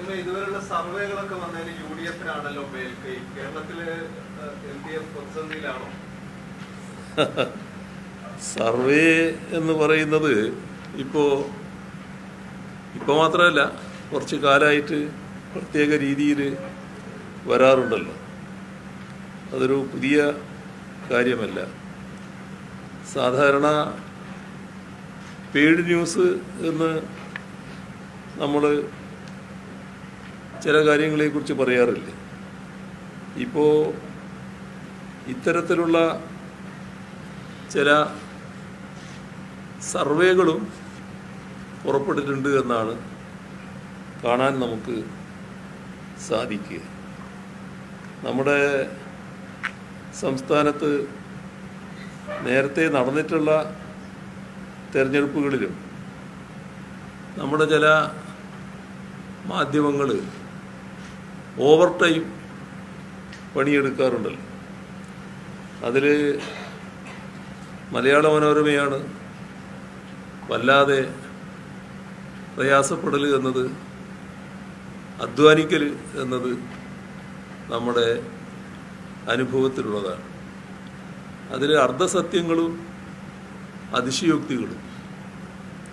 ഇതുവരെയുള്ള സർവേകളൊക്കെ വന്നതിന് U D എഫിനാണല്ലോ മേൽക്കൈ. കേരളത്തിൽ എൽ ഡി എഫ് പ്രതിസന്ധിയിലാണോ? സർവേ എന്ന് പറയുന്നത് ഇപ്പോ ഇപ്പോൾ മാത്രമല്ല കുറച്ച് കാലമായിട്ട് പ്രത്യേക രീതിയിൽ വരാറുണ്ടല്ലോ. അതൊരു പുതിയ കാര്യമല്ല. സാധാരണ പെയ്ഡ് ന്യൂസ് എന്ന് നമ്മൾ ചില കാര്യങ്ങളെക്കുറിച്ച് പറയാറില്ലേ. ഇപ്പോൾ ഇത്തരത്തിലുള്ള ചില സർവേകളും പുറപ്പെട്ടിട്ടുണ്ട് എന്നാണ് കാണാൻ നമുക്ക് സാധിക്കുക. നമ്മുടെ സംസ്ഥാനത്ത് നേരത്തെ നടന്നിട്ടുള്ള തെരഞ്ഞെടുപ്പുകളിലും നമ്മുടെ ചില മാധ്യമങ്ങൾ ഓവർ ടൈം പണിയെടുക്കാറുണ്ടല്ലോ. അതിൽ മലയാള മനോരമയാണ് വല്ലാതെ പ്രയാസപ്പെടൽ എന്നത് അധ്വാനിക്കൽ എന്നത് നമ്മുടെ അനുഭവത്തിലുള്ളതാണ്. അതിൽ അർദ്ധസത്യങ്ങളും അതിശയോക്തികളും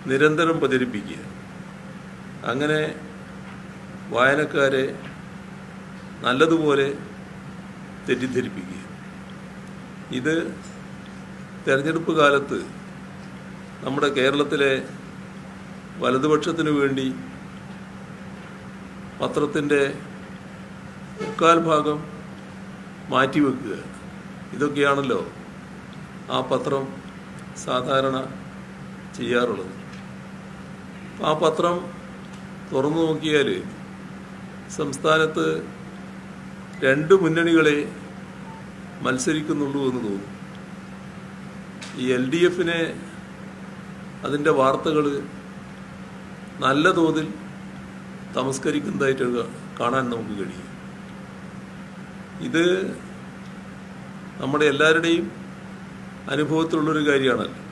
നിരന്തരം പ്രചരിപ്പിക്കുക. അങ്ങനെ വായനക്കാരെ നല്ലതുപോലെ തെറ്റിദ്ധരിപ്പിക്കുക ഇത് തെരഞ്ഞെടുപ്പ് കാലത്ത് നമ്മുടെ കേരളത്തിലെ വലതുപക്ഷത്തിനു വേണ്ടി പത്രത്തിന്റെ മുക്കാൽ ഭാഗം മാറ്റിവെക്കുക. ഇതൊക്കെയാണല്ലോ ആ പത്രം സാധാരണ ചെയ്യാറുള്ളത്. ആ പത്രം തുറന്നു നോക്കിയാൽ സംസ്ഥാനത്ത് രണ്ട് മുന്നണികളെ മത്സരിക്കുന്നുള്ളൂ എന്ന് തോന്നുന്നു. ഈ എൽ ഡി എഫിനെ അതിന്റെ വാർത്തകൾ നല്ല തോതിൽ തമസ്കരിക്കുന്നതായിട്ട് കാണാൻ നമുക്ക് കഴിയും. ഇത് നമ്മുടെ എല്ലാവരുടെയും അനുഭവത്തിലുള്ളൊരു കാര്യമാണല്ലോ.